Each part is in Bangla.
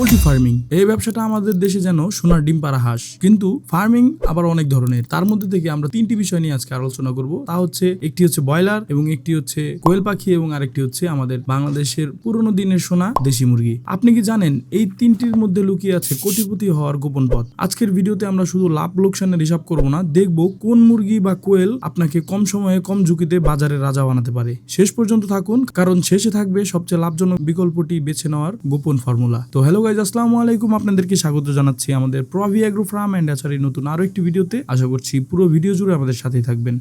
Poultry farming. এই ব্যবসাটা আমাদের দেশে যেন সোনার ডিম পাড়া হাঁস। কিন্তু ফার্মিং আবার অনেক ধরনের। তার মধ্যে থেকে আমরা তিনটি বিষয় নিয়ে আজকে আলোচনা করব। তা হচ্ছে, একটি হচ্ছে ব্রয়লার এবং একটি হচ্ছে কোয়েল পাখি এবং আরেকটি হচ্ছে আমাদের বাংলাদেশের পুরনো দিনের সোনা দেশি মুরগি। আপনি কি জানেন, এই তিনটির মধ্যে লুকিয়ে আছে কোটিপতি হওয়ার গোপন পথ। আজকের ভিডিওতে আমরা শুধু লাভ লোকসানের হিসাব করব না, দেখব কোন মুরগি বা কোয়েল আপনাকে কম সময়ে কম ঝুঁকিতে বাজারে রাজা বানাতে পারে। শেষ পর্যন্ত থাকুন, কারণ শেষে থাকবে সবচেয়ে লাভজনক বিকল্পটি বেছে নেওয়ার গোপন ফর্মুলা। তো হ্যালো গাইজ আসসালামু আলাইকুম। আপনাদেরকে স্বাগত জানাচ্ছি আমাদের Provi agro farm and hatchery নতুন আরও একটি ভিডিওতে। আশা করছি পুরো ভিডিও জুড়ে আমাদের সাথেই থাকবেন।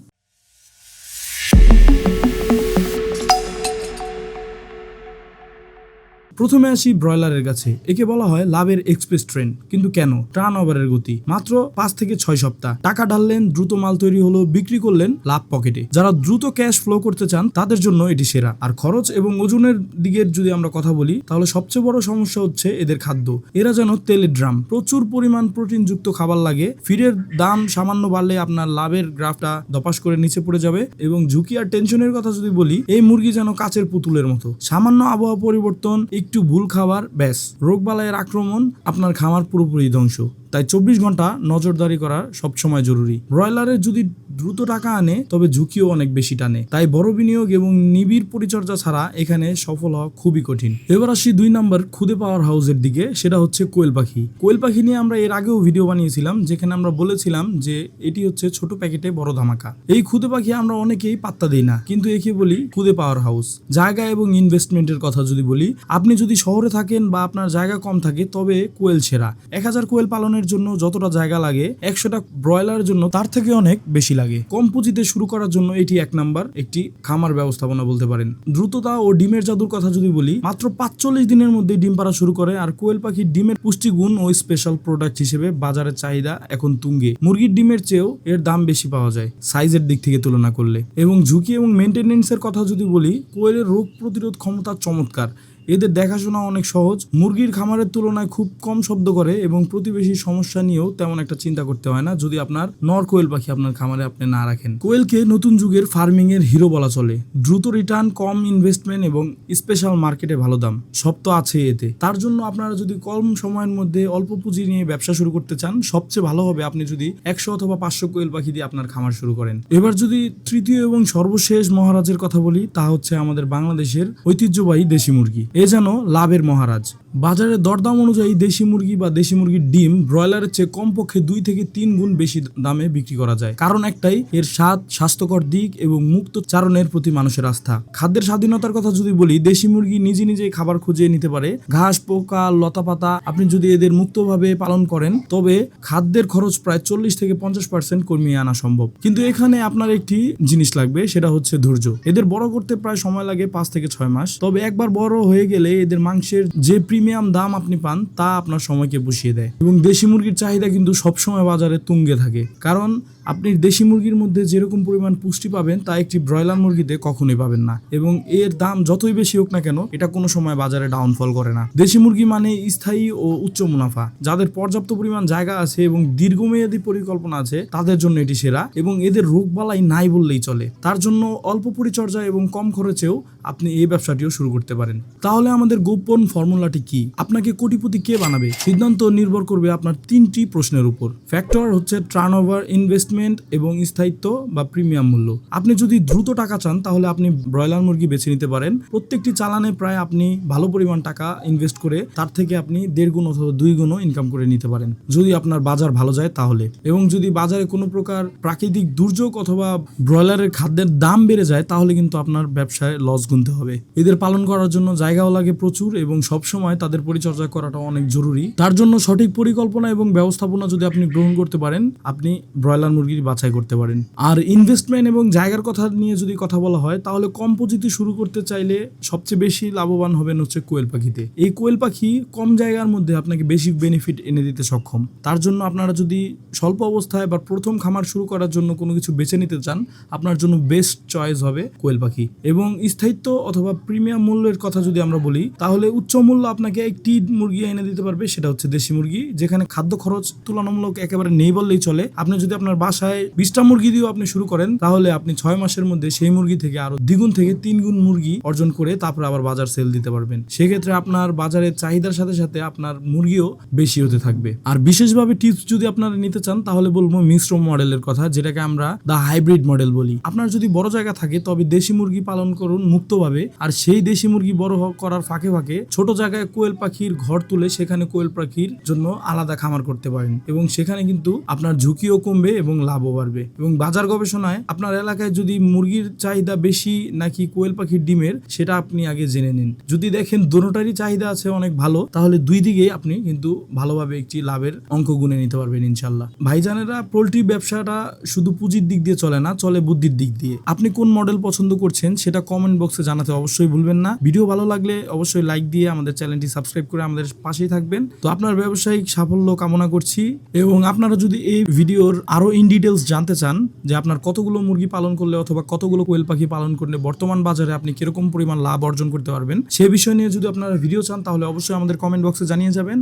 প্রথমে আসি ব্রয়লারের কাছে। একে বলা হয় লাভের এক্সপ্রেস ট্রেন। কিন্তু কেন? টার্ন ওভারের গতি। মাত্র পাঁচ থেকে ছয় সপ্তাহ। টাকা ঢাললেন, দ্রুত মাল তৈরি হলো, বিক্রি করলেন লাভ পকেটে। যারা দ্রুত ক্যাশ ফ্লো করতে চান, তাদের জন্য এটি সেরা। আর খরচ এবং ওজনের দিকের যদি আমরা কথা বলি, তাহলে সবচেয়ে বড় সমস্যা হচ্ছে এদের খাদ্য। এরা যেন তেলের ড্রাম। প্রচুর পরিমাণ প্রোটিনযুক্ত খাবার লাগে। ফিডের দাম সামান্য বাড়লে আপনার লাভের গ্রাফটা দপাস করে নিচে পড়ে যাবে। এবং ঝুঁকি আর টেনশনের কথা যদি বলি, এই মুরগি যেন কাচের পুতুলের মতো। সামান্য আবহাওয়া পরিবর্তন একটু ভুল খাবার ব্যাস। রোগবালাইয়ের আক্রমণ আপনার খামার পুরোপুরি ধ্বংস। তাই চব্বিশ ঘণ্টা নজরদারি করা সবসময় জরুরি। ব্রয়লারের যদি দ্রুত টাকা আনে, তবে ঝুঁকিও অনেক বেশি টানে। তাই বড় বিনিয়োগ এবং নিবিড় পরিচর্যা ছাড়া এখানে সফল হওয়া খুবই কঠিন। এবার আসি দুই নম্বর খুদে পাওয়ার হাউসের দিকে, সেটা হচ্ছে কোয়েল পাখি। কোয়েল পাখি নিয়ে আমরা এর আগেও ভিডিও বানিয়েছিলাম, যেখানে আমরা বলেছিলাম যে এটি হচ্ছে ছোট প্যাকেটে বড় ধামাকা। এই খুদে পাখি আমরা অনেকেই পাত্তা দিই না, কিন্তু একে বলি খুদে পাওয়ার হাউস। জায়গা এবং ইনভেস্টমেন্টের কথা যদি বলি, আপনি যদি শহরে থাকেন বা আপনার জায়গা কম থাকে, তবে কোয়েল সেরা। এক হাজার কোয়েল পালনের জন্য যতটা জায়গা লাগে, একশোটা ব্রয়লারের জন্য তার থেকে অনেক বেশি লাগে। কম পুঁজিতে শুরু করার জন্য এটি এক নাম্বার, একটি খামার ব্যবস্থাপনা বলতে পারেন। দ্রুততা ও ডিমের জাদুর কথা যদি বলি, মাত্র পাঁচচল্লিশ দিনের মধ্যে ডিম পাড়া শুরু করে আর কোয়েল পাখির ডিমের পুষ্টিগুণ ও স্পেশাল প্রোডাক্ট হিসেবে বাজারের চাহিদা এখন তুঙ্গে। মুরগির ডিমের চেয়েও এর দাম বেশি পাওয়া যায় সাইজের দিক থেকে তুলনা করলে। এবং ঝুঁকি এবং মেনটেনেন্সের কথা যদি বলি, কোয়েলের রোগ প্রতিরোধ ক্ষমতা চমৎকার। এদের দেখাশোনা অনেক সহজ। মুরগির খামারের তুলনায় খুব কম শব্দ করে এবং প্রতিবেশী সমস্যা নিয়েও তেমন একটা চিন্তা করতে হয় না, যদি আপনার নর কোয়েল পাখি আপনার খামারে আপনি না রাখেন। কোয়েলকে নতুন যুগের ফার্মিং এর হিরো বলা চলে। দ্রুত রিটার্ন কম ইনভেস্টমেন্ট এবং স্পেশাল মার্কেটে ভালো দাম। সব তো আছে এতে। তার জন্য আপনারা যদি কম সময়ের মধ্যে অল্প পুঁজি নিয়ে ব্যবসা শুরু করতে চান, সবচেয়ে ভালো হবে আপনি যদি একশো অথবা পাঁচশো কোয়েল পাখি দিয়ে আপনার খামার শুরু করেন। এবার যদি তৃতীয় এবং সর্বশেষ মহারাজের কথা বলি, তা হচ্ছে আমাদের বাংলাদেশের ঐতিহ্যবাহী দেশি মুরগি। এ যেন লাভের মহারাজ। বাজারের দরদাম অনুযায়ী দেশি মুরগি বা দেশি মুরগির ডিম ব্রয়লারের চেয়ে কমপক্ষে দুই থেকে তিন গুণ বেশি দামে বিক্রি করা যায়। কারণ একটাই, এর স্বাদ, স্বাস্থ্যকর দিক এবং মুক্ত চারণের প্রতি মানুষের আস্থা। খাদ্যের স্বাধীনতার কথা যদি বলি, দেশি মুরগি নিজে নিজেই খাবার খুঁজে নিতে পারে। ঘাস, পোকা লতা পাতা আপনি যদি এদের মুক্তভাবে পালন করেন, তবে খাদ্যের খরচ প্রায় চল্লিশ থেকে পঞ্চাশ পার্সেন্ট কমিয়ে আনা সম্ভব। কিন্তু এখানে আপনার একটি জিনিস লাগবে, সেটা হচ্ছে ধৈর্য। এদের বড় করতে প্রায় সময় লাগে পাঁচ থেকে ছয় মাস। তবে একবার বড় হয়ে গেলে এদের মাংসের যে প্রিমিয়াম দাম আপনি পান, তা আপনার সময়কে বসিয়ে দেয়। এবং দেশি মুরগির চাহিদা কিন্তু সবসময় বাজারে তুঙ্গে থাকে। কারণ আপনি দেশি মুরগির মধ্যে যেরকম পরিমাণ পুষ্টি পাবেন, তা একটি ব্রয়লার মুরগিতে কখনোই পাবেন না। এবং এর দাম যতই বেশি হোক না কেন, এটা কোনো সময় বাজারে ডাউনফল করে না। দেশি মুরগি মানে স্থায়ী ও উচ্চ মুনাফা। যাদের পর্যাপ্ত পরিমাণ জায়গা আছে এবং দীর্ঘমেয়াদী পরিকল্পনা আছে, তাদের জন্য এটি সেরা এবং এদের রোগবালাই নাই বললেই চলে। তার জন্য অল্প পরিচর্যা এবং কম খরচেও আপনি এই ব্যবসাটিও শুরু করতে পারেন। তাহলে আমাদের গোপন ফর্মুলাটি কি? আপনাকে কোটিপতি কে বানাবে? সিদ্ধান্ত নির্ভর করবে আপনার তিনটি প্রশ্নের উপর। ফ্যাক্টর হচ্ছে টার্ন ওভার ইনভেস্টমেন্ট এবং স্থায়িত্ব বা প্রিমিয়াম মূল্য। আপনি যদি দ্রুত টাকা চান, তাহলে আপনি ব্রয়লার মুরগি বেছে নিতে পারেন। প্রত্যেকটি চালানে প্রায় আপনি ভালো পরিমাণ টাকা ইনভেস্ট করে তার থেকে আপনি দেড় গুণ অথবা দুই গুণও ইনকাম করে নিতে পারেন। যদি আপনার বাজার ভালো যায়, তাহলে। এবং যদি বাজারে কোনো প্রকার প্রাকৃতিক দুর্যোগ অথবা ব্রয়লারের খাদ্যের দাম বেড়ে যায়, তাহলে কিন্তু আপনার ব্যবসায় লস গুনতে হবে। এদের পালন করার জন্য জায়গাও লাগে প্রচুর এবং সবসময় তাদের পরিচর্যা করাটা অনেক জরুরি। তার জন্য সঠিক পরিকল্পনা এবং ব্যবস্থাপনা যদি আপনি গ্রহণ করতে পারেন, আপনি ব্রয়লার মুরগির বাছাই করতে পারেন। আর ইনভেস্টমেন্ট এবং জায়গার কথা নিয়ে যদি কথা বলা হয়, তাহলে কম পুঁজিতে শুরু করতে চাইলে সবচেয়ে বেশি লাভবান হবেন হচ্ছে কোয়েল পাখিতে। এই কোয়েল পাখি কম জায়গার মধ্যে আপনাকে বেশি বেনিফিট এনে দিতে সক্ষম। তার জন্য আপনারা যদি স্বল্প অবস্থায় বা প্রথম খামার শুরু করার জন্য কোনো কিছু বেছে নিতে চান, আপনার জন্য বেস্ট চয়েস হবে কোয়েল পাখি। এবং স্থায়িত্ব অথবা প্রিমিয়াম মূল্যের কথা যদি আমরা বলি, তাহলে উচ্চ মূল্য আপনাকে একটি মুরগি এনে দিতে পারবে, সেটা হচ্ছে দেশি মুরগি, যেখানে খাদ্য খরচ তুলনামূলক একেবারে নেই বললেই চলে। আপনি যদি আপনার বাসায় বাসায় বিশটা মুরগি দিয়েও আপনি শুরু করেন, তাহলে আপনি ছয় মাসের মধ্যে সেই মুরগি থেকে আরও দ্বিগুণ থেকে তিন গুণ মুরগি অর্জন করে তারপরে আবার বাজার সেল দিতে পারবেন। সেক্ষেত্রে আপনার বাজারের চাহিদার সাথে সাথে আপনার মুরগিও বেশি হতে থাকবে। আর বিশেষভাবে টিপস যদি আপনারা নিতে চান, তাহলে বলব মিশ্র মডেলের কথা, যেটাকে আমরা দা হাইব্রিড মডেল বলি। আপনার যদি বড় জায়গা থাকে, তবে দেশি মুরগি পালন করুন মুক্তভাবে। আর সেই দেশি মুরগি বড় করার ফাঁকে ফাঁকে ছোট জায়গায় কোয়েল পাখির ঘর তুলে সেখানে কোয়েল পাখির জন্য আলাদা খামার করতে পারেন। এবং সেখানে কিন্তু আপনার ঝুঁকিও কমবে এবং লাভও বাড়বে। এবং বাজার গবেষণায় আপনার এলাকায় যদি মুরগির চাহিদা বেশি নাকি কোয়েল পাখির ডিমের, সেটা আপনি আগে জেনে নিন। যদি দেখেন দুটোটারই চাহিদা আছে অনেক ভালো, তাহলে দুই দিকেই আপনি কিন্তু ভালোভাবে একটি লাভের অঙ্ক গুনে নিতে পারবেন ইনশাল্লাহ ভাইজানেরা পোলট্রি ব্যবসাটা শুধু পুঁজির দিক দিয়ে চলে না, চলে বুদ্ধির দিক দিয়ে। আপনি কোন মডেল পছন্দ করছেন, সেটা কমেন্ট বক্সে জানাতে অবশ্যই ভুলবেন না। ভিডিও ভালো লাগলে অবশ্যই লাইক দিয়ে আমাদের চ্যানেলটি সাবস্ক্রাইব করে আমাদের পাশেই থাকবেন। তো আপনার ব্যবসায়িক সাফল্য কামনা করছি, এবং আপনারা যদি এই ভিডিওর আরও ইন ডিটেলস জানতে চান যে আপনার কতগুলো মুরগি পালন করলে অথবা কতগুলো কোয়েল পাখি পালন করলে বর্তমান বাজারে আপনি কীরকম পরিমাণ লাভ অর্জন করতে পারবেন, সে বিষয় নিয়ে যদি আপনারা ভিডিও চান, তাহলে অবশ্যই আমাদের কমেন্ট বক্সে জানিয়ে যাবেন।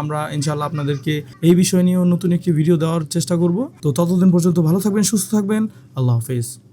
আমরা ইনশাল্লাহ আপনাদেরকে এই বিষয় নিয়েও নতুন একটি ভিডিও দেওয়ার চেষ্টা করব। তো ততদিন পর্যন্ত ভালো থাকবেন, সুস্থ থাকবেন। আল্লাহ হাফেজ।